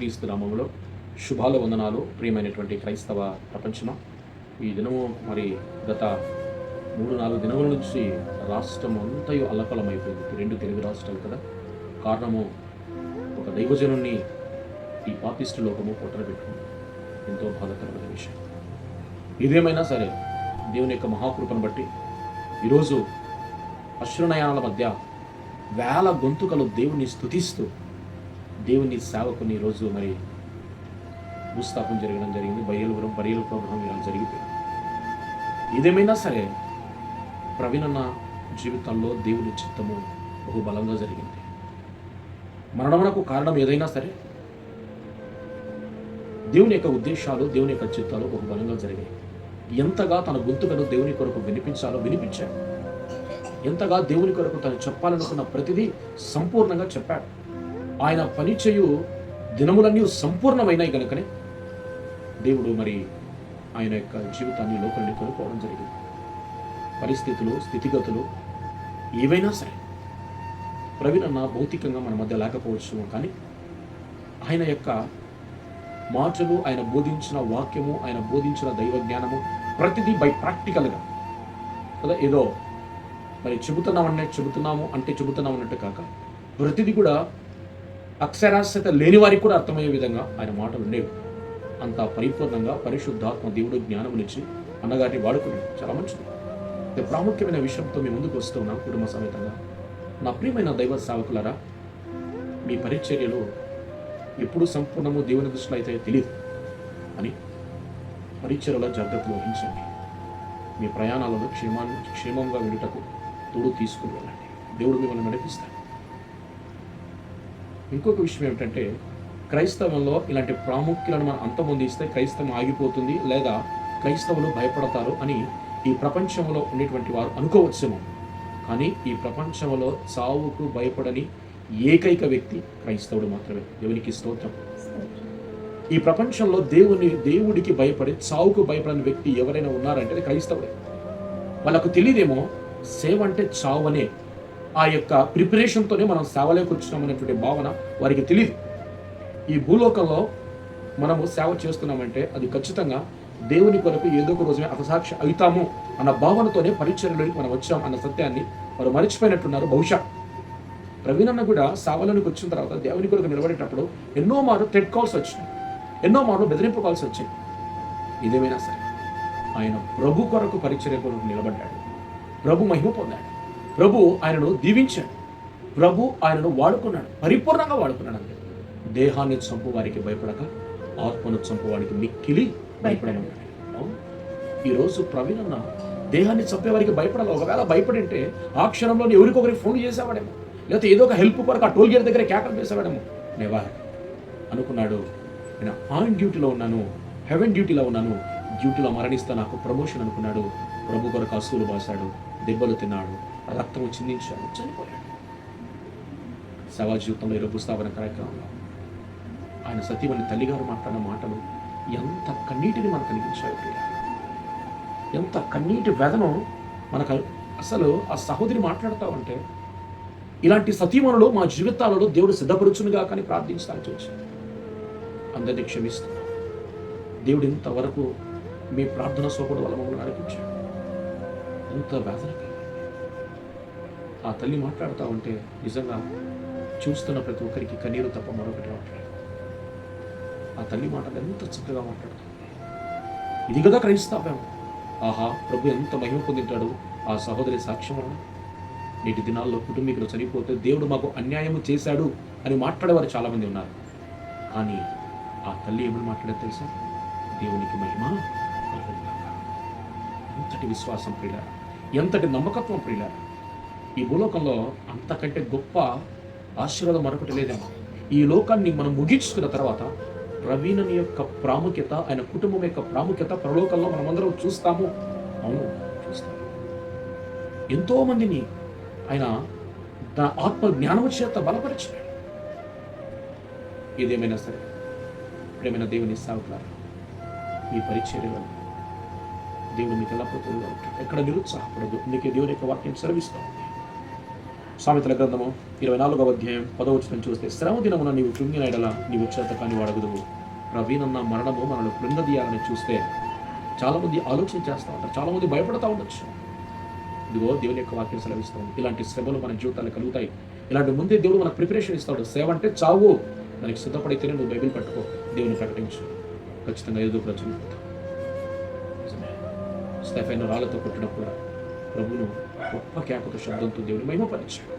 క్రీస్తు నామములో వందనాలు ప్రియమైనటువంటి క్రైస్తవ ప్రపంచం ఈ దినము మరి గత మూడు నాలుగు దినముల నుంచి రాష్ట్రం అంతయు అల్లకలమైపోయింది రెండు తెలుగు రాష్ట్రాలు కదా. కారణము ఒక దైవజనుణ్ణి ఈ పాపిస్టు లోకము పొట్టన పెట్టుకుంది ఎంతో బాధకరమైన విషయం. ఇదేమైనా సరే దేవుని యొక్క మహాకృపను బట్టి ఈరోజు అశ్రునయాల మధ్య వేల గొంతుకలు దేవుని స్థుతిస్తూ దేవుని సేవకుని ఈరోజు మరి భూస్థాపం జరగడం జరిగింది. బయలుపురం బరియలు ప్రోగ్రాం ఇలా జరిగిపోయింది ఏదేమైనా సరే ప్రవీణన్న జీవితంలో దేవుని చిత్తము బహు బలంగా జరిగింది. మరణమునకు కారణం ఏదైనా సరే దేవుని యొక్క ఉద్దేశాలు దేవుని యొక్క చిత్తాలు బహు బలంగా జరిగాయి. ఎంతగా తన గొంతుకను దేవుని కొరకు వినిపించాలో వినిపించాడు. ఎంతగా దేవుని కొరకు తను చెప్పాలనుకున్న ప్రతిదీ సంపూర్ణంగా చెప్పాడు. ఆయన పనిచేయు దినములన్నీ సంపూర్ణమైనాయి కనుకనే దేవుడు మరి ఆయన యొక్క జీవితాన్ని లోపలిని కోల్పోవడం జరిగింది. పరిస్థితులు స్థితిగతులు ఏవైనా సరే ప్రవీణ్ అన్న భౌతికంగా మన మధ్య లేకపోవచ్చు కానీ ఆయన యొక్క మాటలు ఆయన బోధించిన వాక్యము ఆయన బోధించిన దైవ జ్ఞానము ప్రతిదీ బై ప్రాక్టికల్గా కదా ఏదో మరి చెబుతున్నామనే చెబుతున్నాము అంటే చెబుతున్నాం అన్నట్టు కాక ప్రతిదీ కూడా అక్షరాస్యత లేని వారికి కూడా అర్థమయ్యే విధంగా ఆయన మాటలు ఉండేవి. అంత పరిపూర్ణంగా పరిశుద్ధాత్మ దేవుడు జ్ఞానమునిచ్చి అన్నగారిని వాడుకున్నాడు. చాలా మంచిది. ఇది ప్రాముఖ్యమైన విషయంతో మీ ముందుకు వస్తున్నాం కుటుంబ సమేతంగా. నా ప్రియమైన దైవ సావకులరా మీ పరిచర్యలు ఎప్పుడు సంపూర్ణము దేవుని దృష్టిలో అయితే తెలియదు అని పరిచర్యలో జాగ్రత్తలు వహించండి. మీ ప్రయాణాలను క్షేమాన్ని క్షేమంగా విడుటకు తోడు తీసుకుని వెళ్ళండి. దేవుడు మిమ్మల్ని నడిపిస్తాడు. ఇంకొక విషయం ఏమిటంటే క్రైస్తవంలో ఇలాంటి ప్రాముఖ్యతను మనం అంతమొందిస్తే క్రైస్తవం ఆగిపోతుంది లేదా క్రైస్తవులు భయపడతారు అని ఈ ప్రపంచంలో ఉండేటువంటి వారు అనుకోవచ్చును. కానీ ఈ ప్రపంచంలో చావుకు భయపడని ఏకైక వ్యక్తి క్రైస్తవుడు మాత్రమే. దేవునికి స్తోత్రం. ఈ ప్రపంచంలో దేవుని దేవుడికి భయపడి చావుకు భయపడని వ్యక్తి ఎవరైనా ఉన్నారంటే క్రైస్తవుడే. వాళ్ళకు తెలియదేమో సేవ అంటే చావు అనే ఆ యొక్క ప్రిపరేషన్తోనే మనం సేవలోకి వచ్చినామనేటువంటి భావన వారికి తెలియదు ఈ భూలోకంలో మనము సేవ చేస్తున్నామంటే అది ఖచ్చితంగా దేవుని కొరకు ఏదో ఒక రోజునే అతసాక్షి అవుతాము అన్న భావనతోనే పరిచర్యలోకి మనం వచ్చాం అన్న సత్యాన్ని వారు మరిచిపోయినట్టున్నారు బహుశా. ప్రవీణన్న కూడా సేవలోనికి వచ్చిన తర్వాత దేవుని కొరకు నిలబడేటప్పుడు ఎన్నో మార్లు థ్రెడ్ కాల్స్ వచ్చినాయి. ఎన్నో మార్లు బెదిరింపు కాల్స్ వచ్చాయి. ఇదేమైనా సరే ఆయన ప్రభు కొరకు పరిచర్య కొరకు నిలబడ్డాడు. ప్రభు మహిమ పొందాడు. ప్రభు ఆయనను దీవించాడు. ప్రభు ఆయనను వాడుకున్నాడు. పరిపూర్ణంగా వాడుకున్నాడు అంతే. దేహాన్ని చంపు వారికి భయపడక ఆత్మను చంపు వారికి మిక్కిలి భయపడమన్నాడు. ఈరోజు ప్రవీణ్ అన్న దేహాన్ని చంపే వారికి భయపడాలి. ఒకవేళ భయపడింటే ఆ క్షణంలో ఎవరికొకరికి ఫోన్ చేసేవాడేమో. లేకపోతే ఏదో ఒక హెల్ప్ కొరకు ఆ టోల్ గేట్ దగ్గర కేకలు వేసేవాడేమో. నేవా అనుకున్నాడు నేను ఆన్ డ్యూటీలో ఉన్నాను హెవెన్ డ్యూటీలో ఉన్నాను డ్యూటీలో మరణిస్తే నాకు ప్రమోషన్ అనుకున్నాడు. ప్రభు కొరకు అసూలు బాసాడు దెబ్బలు తిన్నాడు. రక్తం చిందించాడు చనిపోయాడు. సేవా జీవితంలో ఈరోజు స్థాపన కార్యక్రమంలో ఆయన సతీమణి తల్లిగారు మాట్లాడిన మాటలు ఎంత కన్నీటిని మనకు అనిపించాయి ఎంత కన్నీటి వేదన మనకు అసలు ఆ సహోదరి మాట్లాడతామంటే ఇలాంటి సతీమణులు మా జీవితాలలో దేవుడు సిద్ధపరుచునుగా కానీ ప్రార్థించడానికి వచ్చాను అందరినీ క్షమిస్తున్నాను దేవుడు ఇంతవరకు మీ ప్రార్థన సోపడు వల్ల మమ్మల్ని నడిపించాడు ఎంత వేదనకి ఆ తల్లి మాట్లాడుతూ ఉంటే నిజంగా చూస్తున్న ప్రతి ఒక్కరికి కన్నీరు తప్ప మరొకటి మాట్లాడు ఆ తల్లి మాటలు ఎంత చక్కగా మాట్లాడుతుంది. ఇది కదా క్రైస్తవ్యం. ఆహా ప్రభు ఎంత మహిమ పొందింటాడు. ఆ సహోదరి సాక్ష్యం వలన నేటి దినాల్లో కుటుంబీకులు చనిపోతే దేవుడు మాకు అన్యాయం చేశాడు అని మాట్లాడేవారు చాలామంది ఉన్నారు. కానీ ఆ తల్లి ఏమని మాట్లాడేది తెలుసా? దేవునికి మహిమ ఎంతటి విశ్వాసం ప్రియుల ఎంతటి నమ్మకత్వం ప్రియుల ఈ భూలోకంలో అంతకంటే గొప్ప ఆశీర్వాదం మరొకటి లేదేమో. ఈ లోకాన్ని మనం ముగించుకున్న తర్వాత ప్రవీణుని యొక్క ప్రాముఖ్యత ఆయన కుటుంబం యొక్క ప్రాముఖ్యత పరలోకంలో మనమందరం చూస్తాము. అవును చూస్తాము. ఎంతో మందిని ఆయన ఆత్మ జ్ఞానము చేత బలపరిచాడు ఏదేమైనా సరే ప్రేమైన దేవుని సాగుతారు మీ పరిచర్యలో దేవుడు మీకు ఎలా ఎక్కడ నిరుత్సాహపడదు అందుకే దేవుని యొక్క వాక్యం సెలవిస్తూ ఉంది. సామెతల గ్రంథము ఇరవై నాలుగవ అధ్యాయం పదవచనం చూస్తే శ్రమ దినమున నీవు కృంగినైడల నీవు చేత కాని వాడగదువు. ప్రవీణన్న మరణము మనల్ని కృంగదీయాలని చూస్తే చాలామంది ఆలోచన చేస్తూ ఉంటారు చాలామంది భయపడతా ఉండొచ్చు. ఇదిగో దేవుని యొక్క వాక్యం సెలవిస్తుంది. ఇలాంటి శ్రమలు మన జీవితాలు కలుగుతాయి. ఇలాంటి ముందే దేవుడు మనకు ప్రిపరేషన్ ఇస్తాడు. సేవ అంటే చావు. దానికి సిద్ధపడితేనే నువ్వు బైబిల్ పట్టుకో. దేవుని ప్రకటించు. ఖచ్చితంగా ఏదో కూడా చనిపోతావు స్టెఫెన్ రాళ్ళతో కొట్టినప్పుడు ప్రభును గొప్ప కేకతో శబ్దంతో దేవుని మహిమపరిచాడు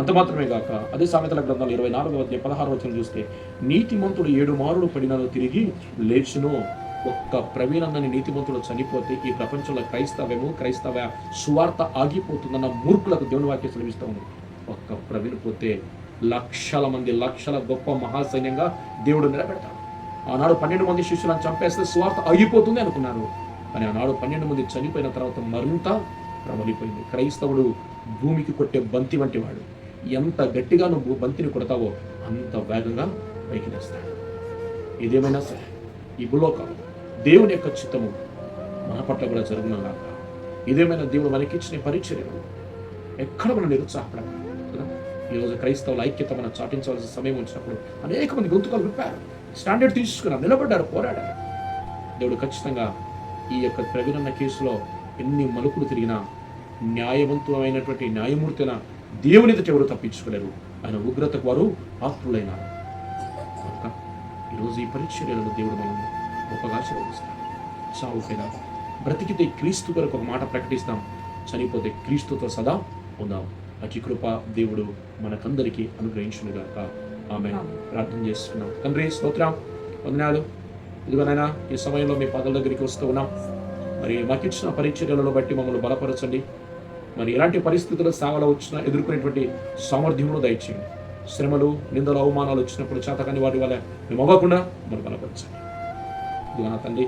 అంత మాత్రమే కాక అదే సామెతల గ్రంథాలు ఇరవై నాలుగవ అధ్యాయ పదహారు వచ్చిన చూస్తే నీతిమంతుడు ఏడు మారులు పడినను తిరిగి లేచును. ఒక్క ప్రవీణందని నీతిమంతుడు చనిపోతే ఈ ప్రపంచంలో క్రైస్తవ్యము క్రైస్తవ సువార్త ఆగిపోతుందన్న మూర్ఖులకు దేవుని వాక్యం సెలవిస్తూ ఉంది. ఒక్క ప్రవీణ పోతే లక్షల మంది లక్షల గొప్ప మహాసైన్యంగా దేవుడు నిలబెడతాడు. ఆనాడు పన్నెండు మంది శిష్యులను చంపేస్తే సువార్త ఆగిపోతుంది అనుకున్నారు. కానీ ఆనాడు పన్నెండు మంది చనిపోయిన తర్వాత మరింత ప్రబలిపోయింది క్రైస్తవుడు భూమికి కొట్టే బంతి వంటి వాడు. ఎంత గట్టిగా నువ్వు బంతిని కొడతావో అంత వేగంగా పైకి తెస్తాడు ఏదేమైనా సరే ఈ భూలోకం దేవుని యొక్క చిత్తము మన పట్ల కూడా జరుగునగాక. ఇదేమైనా దేవుడు మనకిచ్చిన పరిచర్యలు ఎక్కడ మనం నిరుత్సాహపడక కదా? ఈరోజు క్రైస్తవుల ఐక్యత మనం చాటించవలసిన సమయం వచ్చినప్పుడు అనేక మంది గొంతుకలు విప్పారు. స్టాండర్డ్ తీసుకున్నారు నిలబడ్డారు పోరాడారు. దేవుడు ఖచ్చితంగా ఈ యొక్క ప్రవీణన్న కేసులో ఎన్ని మలుపులు తిరిగినా న్యాయవంతమైనటువంటి న్యాయమూర్తిన దేవుని ఎదుట ఎవరు తప్పించుకోలేరు? ఆయన ఉగ్రతకు వారు పాత్రులైనారు కనుక ఈరోజు ఈ పరిచర్యలను దేవుడు మనల్ని గొప్పగా ఆశీర్వదిస్తాడు. చావు కదా బ్రతికితే క్రీస్తు కొరకు ఒక మాట ప్రకటిస్తాం. చనిపోతే క్రీస్తుతో సదా ఉందాం. అతి కృప దేవుడు మనకందరికీ అనుగ్రహించునుగాక. ఆమె ప్రార్థన చేస్తున్నాం తండ్రి స్తోత్రం. వందనాలు. ఇదిగోనైనా ఈ సమయంలో మీ పదల దగ్గరికి వస్తూ ఉన్నాం. మరి మాకిచ్చిన పరిచర్యలను బట్టి మమ్మల్ని బలపరచండి. మరి ఎలాంటి పరిస్థితులు సేవలో వచ్చినా ఎదుర్కొనేటువంటి సామర్థ్యమును దయచేయండి. శ్రమలు నిందలు అవమానాలు వచ్చినప్పుడు చేతకాని వాటి వల్ల మేము అవ్వకుండా మనం బలపరచండి. ఇదిగో నా తండ్రి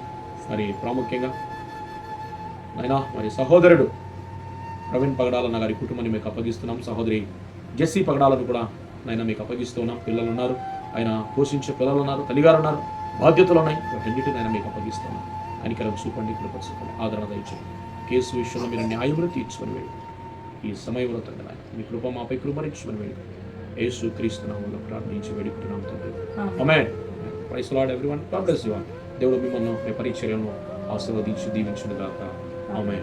మరి ప్రాముఖ్యంగా నాయనా మరి సహోదరుడు ప్రవీణ్ పగడాలన్న గారి కుటుంబాన్ని మీకు అప్పగిస్తున్నాం. సహోదరి జెస్సీ పగడాలను కూడా నాయన మీకు అప్పగిస్తున్నాం పిల్లలు ఉన్నారు ఆయన పోషించే పిల్లలు ఉన్నారు తల్లిగారు ఉన్నారు బాధ్యతలు ఉన్నాయి. వాటన్నిటిని ఆయన మీకు అప్పగిస్తున్నాం అనికరం చూపండి కృప చూపండి ఆదరణ దయచేయండి. కేసు విషయంలో మీరు న్యాయములు తీర్చుకొని వెళ్ళి ఈ సమయంలో తండ్రి నాయన మీ కృప మాపై కృపరించుకొని వెళ్ళి యేసు క్రీస్తు నామంలో ప్రార్థించి వేడుకుంటున్నాం తండ్రి. ఆమె praise lord everyone God bless you దేవుడు మిమ్మల్ని మీ పరిచర్యను ఆశీర్వదించి దీవించును గాక ఆమె